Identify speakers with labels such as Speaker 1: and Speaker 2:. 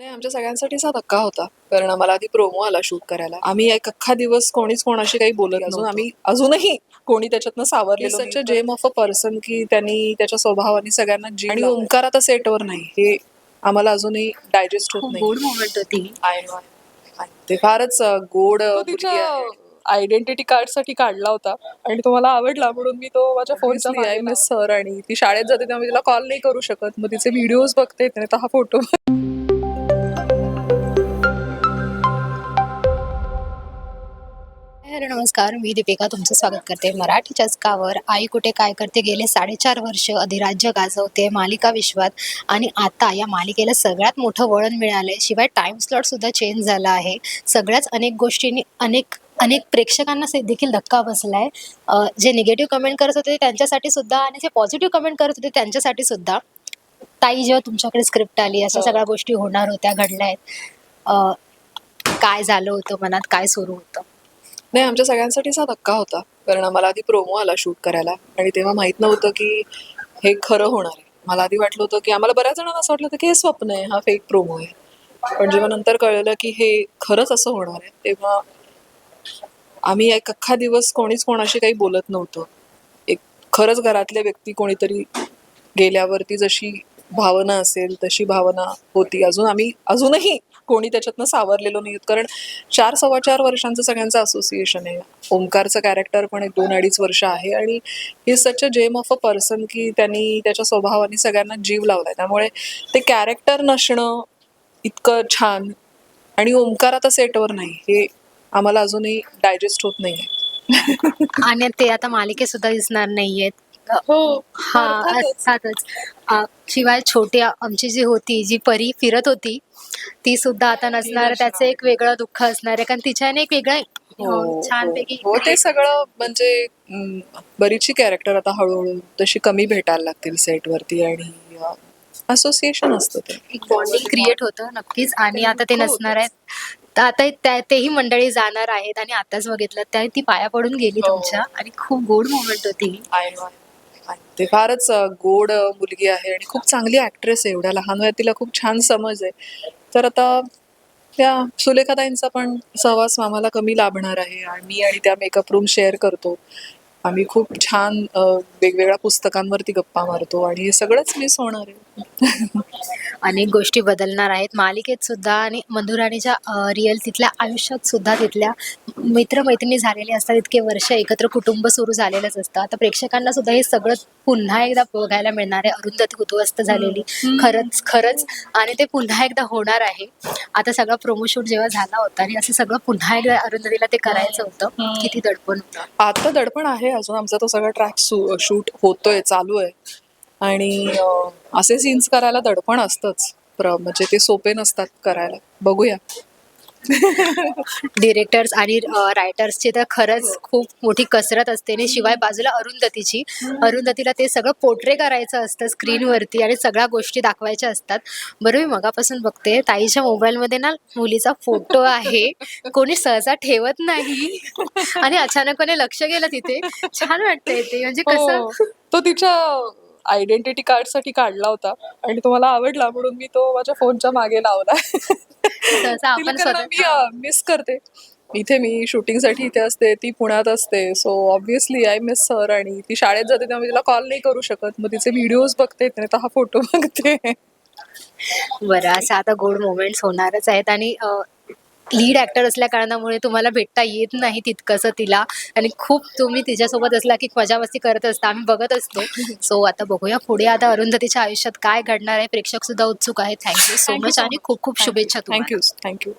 Speaker 1: नाही आमच्या सगळ्यांसाठीच हा धक्का होता. कारण आम्हाला आधी प्रोमो आला शूट करायला. आम्ही एक अख्खा दिवस कोणीच कोणाशी काही बोलत अजून आम्ही अजूनही कोणी त्याच्यातनं सावरलेलो सच जेम ऑफ अ पर्सन की त्यांनी त्याच्या स्वभावाने सगळ्यांना जी आणि ओंकार आता सेटवर नाही. हे आम्हाला अजूनही डायजेस्ट होत नाही.
Speaker 2: गोड मोमेंट होती.
Speaker 1: ते फारच अ, गोड आयडेंटिटी कार्डसाठी काढला होता. आणि तो मला आवडला म्हणून मी तो माझ्या फोनचा मिस सर आणि ती शाळेत जाते तेव्हा मी तिला कॉल नाही करू शकत. मग तिचे व्हिडिओज बघते हा फोटो
Speaker 2: नमस्कार मी दीपिका तुमचं स्वागत करते. मराठी चस्कावर आई कुठे काय करते? गेले साडेचार वर्ष अधिराज्य गाजवते मालिका विश्वात आणि आता या मालिकेला सगळ्यात मोठं वळण मिळालंय. शिवाय टाइम स्लॉट सुद्धा चेंज झाला आहे. सगळ्याच अनेक गोष्टींनी अनेक अनेक प्रेक्षकांना देखील धक्का बसलाय. अं, जे निगेटिव्ह कमेंट करत होते त्यांच्यासाठी सुद्धा आणि जे पॉझिटिव्ह कमेंट करत होते त्यांच्यासाठी सुद्धा. ताई जेव्हा तुमच्याकडे स्क्रिप्ट आली अशा
Speaker 1: हो.
Speaker 2: सगळ्या गोष्टी होणार होत्या घडल्या आहेत. काय झालं होतं मनात? काय सुरू होतं?
Speaker 1: नाही आमच्या सगळ्यांसाठीच हा धक्का होता. कारण आम्हाला आधी प्रोमो आला शूट करायला. आणि तेव्हा माहीत नव्हतं की हे खरं होणार आहे. मला आधी वाटलं होतं की आम्हाला बऱ्याच जणांना असं वाटलं होतं की हे स्वप्न आहे हा फेक प्रोमो आहे. पण जेव्हा नंतर कळलं की हे खरंच असं होणार आहे तेव्हा आम्ही एक अख्खा दिवस कोणीच कोणाशी काही बोलत नव्हतो. एक खरंच घरातल्या व्यक्ती कोणीतरी गेल्यावरती जशी भावना असेल तशी भावना होती. अजून आम्ही अजूनही कोणी त्याच्यातनं सावरलेलो नाही कारण चार सव्वा चार वर्षांचं सगळ्यांचं असोसिएशन आहे. ओंकारचं कॅरेक्टर पण एक दोन अडीच वर्ष आहे आणि ही सच a gem of a person की त्यांनी त्याच्या स्वभावाने सगळ्यांना जीव लावलाय. त्यामुळे ते कॅरेक्टर नसणं इतकं छान आणि ओंकार आता सेटवर नाही. हे आम्हाला अजूनही डायजेस्ट होत नाहीये.
Speaker 2: आणि ते आता मालिकेत सुद्धा दिसणार नाहीयेत.
Speaker 1: हो
Speaker 2: हा. अर्थातच अ, शिवाय छोटी आ- आमची जी होती जी परी फिरत होती ती सुद्धा आता नसणार. त्याचं एक वेगळं दुःख असणार आहे. कारण तिच्याने एक वेगळं अ, छानपैकी
Speaker 1: हो ते सगळं म्हणजे बरीचशी कॅरेक्टर आता हळूहळू तशी कमी भेटायला लागतील सेटवरती आणि असोसिएशन असतं ते.
Speaker 2: एक बॉन्डिंग क्रिएट होतं नक्कीच. आणि आता ते
Speaker 1: हो,
Speaker 2: नसणार आहेत. तर आता त्या- तेही मंडळी जाणार आहेत आणि आताच बघितलं त्या ती पाया पडून गेली
Speaker 1: हो.
Speaker 2: तुमच्या. आणि खूप गोड मोमेंट होती.
Speaker 1: ते फारच गोड मुलगी आहे आणि खूप चांगली ऍक्ट्रेस आहे एवढ्या लहान वयात तिला खूप छान समज आहे. तर आता त्या सुलेखाताईंचा पण सहवास आम्हाला कमी लाभणार आहे आणि मी आणि त्या मेकअप रूम शेअर करतो. आम्ही खूप छान वेगवेगळ्या पुस्तकांवरती गप्पा मारतो आणि हे सगळंच मिस होणार आहे.
Speaker 2: अनेक गोष्टी बदलणार आहेत. मालिकेत सुद्धा आणि मधुराणीच्या रिअल तिथल्या आयुष्यात सुद्धा तिथल्या मित्रमैत्रिणी झालेले असतात. इतके वर्ष एकत्र कुटुंब सुरू झालेलंच असतं आता प्रेक्षकांना सुद्धा हे सगळं पुन्हा एकदा बघायला मिळणार आहे. अरुंधती उद्ध्वस्त झालेली. खरंच खरंच. आणि ते पुन्हा एकदा होणार आहे. आता सगळा प्रोमो शूट जेव्हा झाला होता आणि असं सगळं पुन्हा एकदा अरुंधतीला ते करायचं होतं. किती दडपण होतं.
Speaker 1: आता दडपण आहे अजून आमचा तो सगळा ट्रॅक शूट होतोय चालू आहे. आणि असे सीन्स करायला दडपण असतंच. प्र- म्हणजे ते सोपे नसतात करायला. बघूया.
Speaker 2: डिरेक्टर्स आणि रायटर्सची तर खरंच खूप मोठी कसरत असते आणि शिवाय बाजूला अरुंधतीची. अरुंधतीला ते सगळं पोर्ट्रे करायचं असतं स्क्रीनवरती आणि सगळ्या गोष्टी दाखवायच्या असतात. बरं मी मगापासून बघते ताईच्या मोबाईलमध्ये ना मुलीचा फोटो आहे. कोणी सहसा ठेवत नाही. आणि अचानकपणे लक्ष गेलं तिथे. छान वाटतंय ते. म्हणजे कसं?
Speaker 1: हो. तो तिच्या आयडेंटिटी कार्डसाठी काढला होता. आणि तो मला आवडला म्हणून मी तो माझ्या फोनच्या मागे लावला
Speaker 2: सहसा आपण
Speaker 1: मी मिस करते. इथे मी शूटिंगसाठी इथे असते ती पुण्यात असते. So obviously I miss her आणि ती शाळेत जाते तेव्हा मी तिला कॉल नाही करू शकत. मग तिचे व्हिडिओज बघते नाही तर हा फोटो बघते.
Speaker 2: बरं असं आता गोड मोमेंट्स होणारच आहेत. आणि लीड ऍक्टर असल्या कारणामुळे तुम्हाला भेटता येत नाही तितकंसं तिला. आणि खूप तुम्ही तिच्यासोबत असला की मजा मस्ती करत असता आम्ही बघत असतो. सो आता बघूया पुढे आता अरुंधतीच्या आयुष्यात काय घडणार आहे. प्रेक्षक सुद्धा उत्सुक आहेत. थँक्यू सो मच आणि खूप खूप शुभेच्छा
Speaker 1: थँक्यू थँक्यू